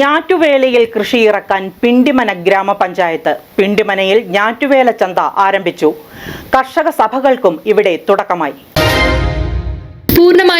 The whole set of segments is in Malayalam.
ഞാറ്റുവേലയിൽ കൃഷിയിറക്കാൻ പിണ്ടിമന ഗ്രാമപഞ്ചായത്ത് പിണ്ടിമനയിൽ ഞാറ്റുവേല ചന്ത ആരംഭിച്ചു. കർഷക സഭകൾക്കും ഇവിടെ തുടക്കമായി.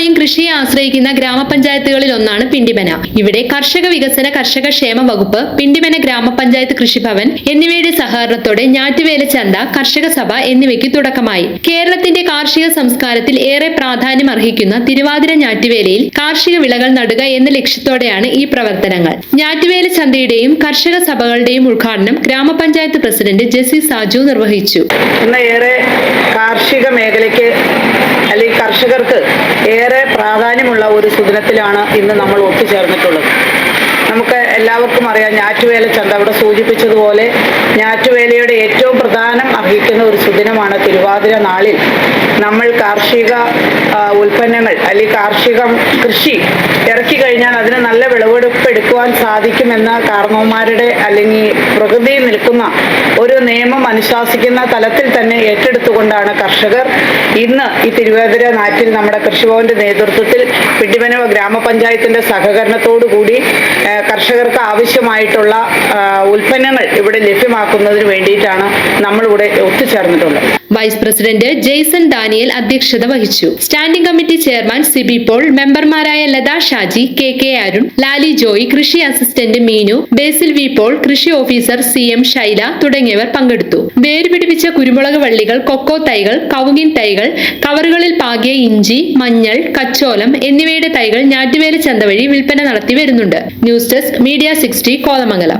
പൂർണമായും കൃഷിയെ ആശ്രയിക്കുന്ന ഗ്രാമപഞ്ചായത്തുകളിൽ ഒന്നാണ് പിണ്ടിമന. ഇവിടെ കർഷക വികസന കർഷക ക്ഷേമ വകുപ്പ് പിണ്ടിമന ഗ്രാമപഞ്ചായത്ത് കൃഷിഭവൻ എന്നിവയുടെ സഹകരണത്തോടെ ഞാറ്റുവേല ചന്ത കർഷക സഭ എന്നിവയ്ക്ക് തുടക്കമായി. കേരളത്തിന്റെ കാർഷിക സംസ്കാരത്തിൽ ഏറെ പ്രാധാന്യം അർഹിക്കുന്ന തിരുവാതിര ഞാറ്റുവേലയിൽ കാർഷിക വിളകൾ നടുക എന്ന ലക്ഷ്യത്തോടെയാണ് ഈ പ്രവർത്തനങ്ങൾ. ഞാറ്റുവേല ചന്തയുടെയും കർഷക സഭകളുടെയും ഉദ്ഘാടനം ഗ്രാമപഞ്ചായത്ത് പ്രസിഡന്റ് ജെസി സാജു നിർവഹിച്ചു. ഏറെ കാർഷിക മേഖലയ്ക്ക് കർഷകർക്ക് ഏറെ പ്രാധാന്യമുള്ള ഒരു സുദിനത്തിലാണ് ഇന്ന് നമ്മൾ ഒത്തുചേർന്നിട്ടുള്ളത്. നമുക്ക് എല്ലാവർക്കും അറിയാം ഞാറ്റുവേല ചന്ത അവിടെ സൂചിപ്പിച്ചതുപോലെ ഞാറ്റുവേലയുടെ ഏറ്റവും പ്രധാനം അർഹിക്കുന്ന ഒരു സുദിനമാണ് തിരുവാതിര നാളിൽ. നമ്മൾ കാർഷിക ഉൽപ്പന്നങ്ങൾ അല്ലെങ്കിൽ കാർഷിക കൃഷി ഇറക്കി കഴിഞ്ഞാൽ അതിന് നല്ല വിളവെടുപ്പ് എടുക്കുവാൻ സാധിക്കുമെന്ന കാർണവന്മാരുടെ അല്ലെങ്കിൽ പ്രകൃതിയിൽ നിൽക്കുന്ന ഒരു നിയമം അനുശാസിക്കുന്ന തലത്തിൽ തന്നെ ഏറ്റെടുത്തുകൊണ്ടാണ് കർഷകർ ഇന്ന് ഈ തിരുവാതിര നാട്ടിൽ നമ്മുടെ കൃഷിഭവന്റെ നേതൃത്വത്തിൽ പിടിമനവ ഗ്രാമപഞ്ചായത്തിന്റെ സഹകരണത്തോടു കൂടി ആ, കർഷകർക്ക് ആവശ്യമായിട്ടുള്ള ഉൽപ്പന്നങ്ങൾ ഇവിടെ ലഭ്യമാക്കുന്നതിന് വേണ്ടിയിട്ടാണ് നമ്മൾ ഇവിടെ ഒത്തുചേർന്നിട്ടുള്ളത്. വൈസ് പ്രസിഡന്റ് ജെയ്സൺ ദാനിയൽ അധ്യക്ഷത വഹിച്ചു. Standing committee chairman Siby Paul മെമ്പർമാരായ ലതാ ഷാജി കെ കെ അരുൺ ലാലി ജോയ് കൃഷി അസിസ്റ്റന്റ് മീനു ബേസിൽ വി പോൾ കൃഷി ഓഫീസർ സി എം ശൈല തുടങ്ങിയവർ പങ്കെടുത്തു. വേരുപിടിപ്പിച്ച കുരുമുളക് വള്ളികൾ കൊക്കോ തൈകൾ കവുങ്ങിൻ തൈകൾ കവറുകളിൽ പാകിയ ഇഞ്ചി മഞ്ഞൾ കച്ചോലം എന്നിവയുടെ തൈകൾ ഞാറ്റുവേല ചന്ത വഴി വിൽപ്പന നടത്തി വരുന്നുണ്ട്. News desk media sixty కోలమంగళ